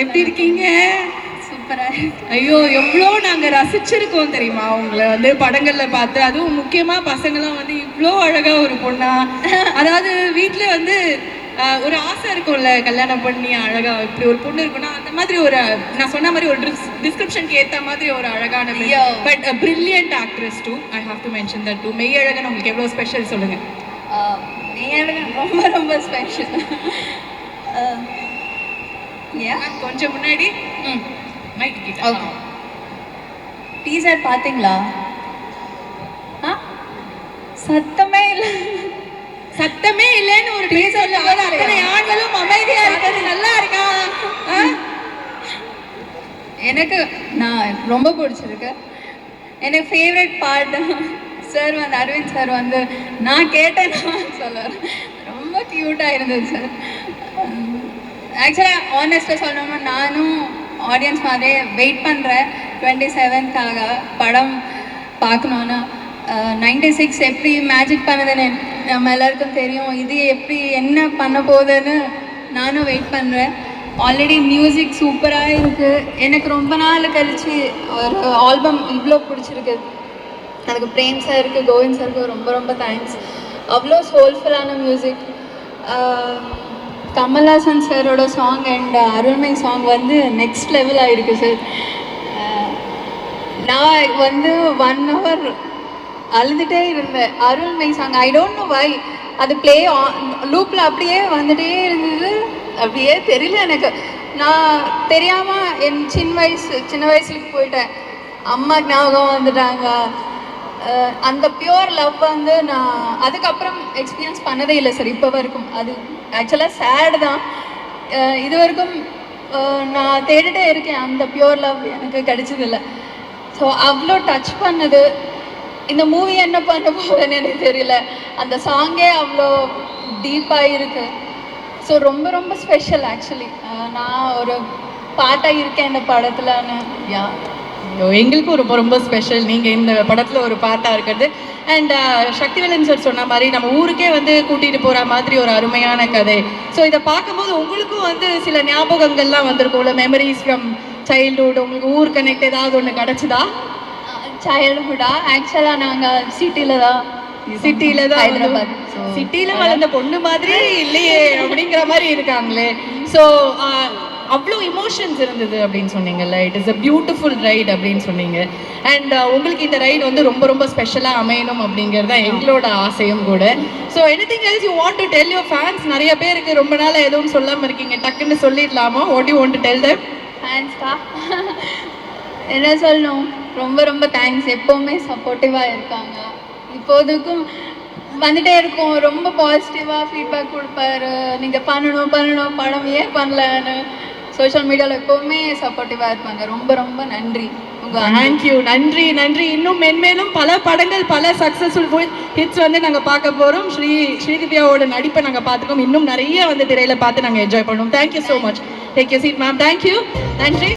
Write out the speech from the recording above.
எப்படி இருக்கீங்க? ஐயோ எவ்வளோ நாங்கள் ரசிச்சிருக்கோம் தெரியுமா? உங்களை வந்து படங்களில் பார்த்து. அதுவும் முக்கியமாக பசங்களாம் வந்து இவ்வளோ அழகாக ஒரு பொண்ணா. அதாவது வீட்டில் வந்து ஒரு ஆசை இருக்கும்ல கல்யாணம் பண்ணி அழகா இப்படி ஒரு பொண்ணு இருக்குன்னா அந்த மாதிரி ஒரு நான் சொன்ன மாதிரி ஒரு டிஸ்கிரிப்ஷனுக்கு ஏற்ற மாதிரி ஒரு அழகான. But brilliant actress too I have to mention that too Meiyazhagan உங்களுக்கு எவ்வளோ ஸ்பெஷல் சொல்லுங்கள் நேரம் ரொம்ப ரொம்ப ஸ்பெஷல் ஏன் கொஞ்சம் முன்னாடி. ம். மைக் கிட்ட. ஓகே டீசர் பார்த்தீங்களா ஆ? சத்தமே இல்லை. சத்தமே இல்லைன்னு ஒரு டீசர்ல போது அத்தனை ஆண்களும் அமைதியா இருக்கிறது நல்லா இருக்கா? எனக்கு நான் ரொம்ப பிடிச்சிருக்கு. எனக்கு ஃபேவரட் பார்ட் சார் வந்து அரவிந்த் சார் வந்து நான் கேட்டேன். சொல்லுவார் ரொம்ப க்யூட்டாக இருந்தது சார் ஆக்சுவலாக ஆனஸ்ட்டாக சொல்லணும்னா நானும் ஆடியன்ஸ் மாதிரியே வெயிட் பண்ணுறேன் டுவெண்ட்டி செவன்த்காக படம் பார்க்கணுன்னா நைன்டி சிக்ஸ் எப்படி மேஜிக் பண்ணதுன்னு நம்ம எல்லாருக்கும் தெரியும். இது எப்படி என்ன பண்ண போகுதுன்னு நானும் வெயிட் பண்ணுறேன் ஆல்ரெடி மியூசிக் சூப்பராக இருக்குது எனக்கு ரொம்ப நாள் கழிச்சு ஒரு ஆல்பம் இவ்வளோ பிடிச்சிருக்கு. அதுக்கு பிரேம் சாருக்கு கோவிந்த் சாருக்கு ரொம்ப ரொம்ப தேங்க்ஸ் அவ்வளோ சோல்ஃபுல்லான மியூசிக் கமல்ஹாசன் சாரோட சாங் அண்ட் அருள்மை சாங் வந்து நெக்ஸ்ட் லெவல் ஆகிருக்கு சார் நான் வந்து ஒன் ஹவர் அழுதுகிட்டே இருந்தேன். அருள்மை song I don't know why அது ப்ளே லூப்பில் அப்படியே வந்துகிட்டே இருந்தது. அப்படியே தெரியல எனக்கு. நான் தெரியாமல் என் சின்ன வயசு சின்ன வயசுக்கு போயிட்டேன். அம்மா ஞாபகம் வந்துட்டாங்க. அந்த பியூர் லவ் வந்து நான் அதுக்கப்புறம் எக்ஸ்பீரியன்ஸ் பண்ணதே இல்லை சார் இப்போ வரைக்கும். அது ஆக்சுவலாக சேடு தான். இது வரைக்கும் நான் தேடிட்டே இருக்கேன். அந்த பியூர் லவ் எனக்கு கிடைச்சதில்ல. ஸோ அவ்வளோ டச் பண்ணது. இந்த மூவி என்ன பண்ண போகுதுன்னு எனக்கு தெரியல. அந்த சாங்கே அவ்வளோ டீப்பாக இருக்கு. ஸோ ரொம்ப ரொம்ப ஸ்பெஷல் ஆக்சுவலி நான் ஒரு பாட்டாக இருக்கேன் இந்த படத்தில்னு யா எங்களுக்கும் ரொம்ப ரொம்ப ஸ்பெஷல் நீங்கள் இந்த படத்தில் ஒரு பாட்டாக இருக்கிறது. அண்ட் சக்திவேலன் சார் சொன்ன மாதிரி நம்ம ஊருக்கே வந்து கூட்டிகிட்டு போகிற மாதிரி ஒரு அருமையான கதை. ஸோ இதை பார்க்கும்போது உங்களுக்கும் வந்து சில ஞாபகங்கள்லாம் வந்திருக்கும்ல? மெமரிஸ் ஃப்ரம் சைல்ட்ஹுட் உங்களுக்கு ஊர் கனெக்ட் ஏதாவது ஒன்று கிடச்சிதா? சைல்டுஹுட்டா ஆக்சுவலாக நாங்கள் சிட்டியில் தான். சிட்டியில தான் ஹைதராபாத். சிட்டியில வளர்ந்த பொண்ணு மாதிரி இல்லையே அப்படிங்கிற மாதிரி இருக்காங்களே. ஸோ அவ்வளோ இமோஷன்ஸ் இருந்தது அப்படின்னு சொன்னீங்கல்ல. It is a beautiful right அப்படின்னு சொன்னீங்க. அண்ட் உங்களுக்கு இந்த ரைடு வந்து ரொம்ப ரொம்ப ஸ்பெஷலாக அமையணும் அப்படிங்கிறது தான் எங்களோட ஆசையும் கூட. So anything else you want to tell your fans நிறைய பேருக்கு ரொம்ப நாள் எதுவும் சொல்லாமல் இருக்கீங்க. டக்குன்னு சொல்லிடலாமா? What you want to tell them ஃபேன்ஸ்க்கா என்ன சொல்லணும்? ரொம்ப ரொம்ப தேங்க்ஸ் எப்போவுமே சப்போர்ட்டிவாக இருக்காங்க. இப்போதுக்கும் வந்துட்டே இருக்கும். ரொம்ப பாசிட்டிவாக ஃபீட்பேக் கொடுப்பாரு. நீங்கள் பண்ணணும் பண்ணணும். படம் ஏன் பண்ணலன்னு. சோஷியல் மீடியாவில் எப்போவுமே சப்போர்ட்டிவாக இருப்பாங்க. ரொம்ப ரொம்ப நன்றி. உங்கள் தேங்க்யூ நன்றி நன்றி. இன்னும் மென்மேலும் பல படங்கள் பல சக்ஸஸ்ஃபுல் ஹிட்ஸ் வந்து நாங்கள் பார்க்க போகிறோம் ஸ்ரீ ஸ்ரீதிவ்யாவோட நடிப்பை நாங்கள் பார்த்துக்கோம். இன்னும் நிறைய வந்து திரையில் பார்த்து நாங்கள் என்ஜாய் பண்ணுவோம். Thank you so much take you seat ma'am thank you நன்றி.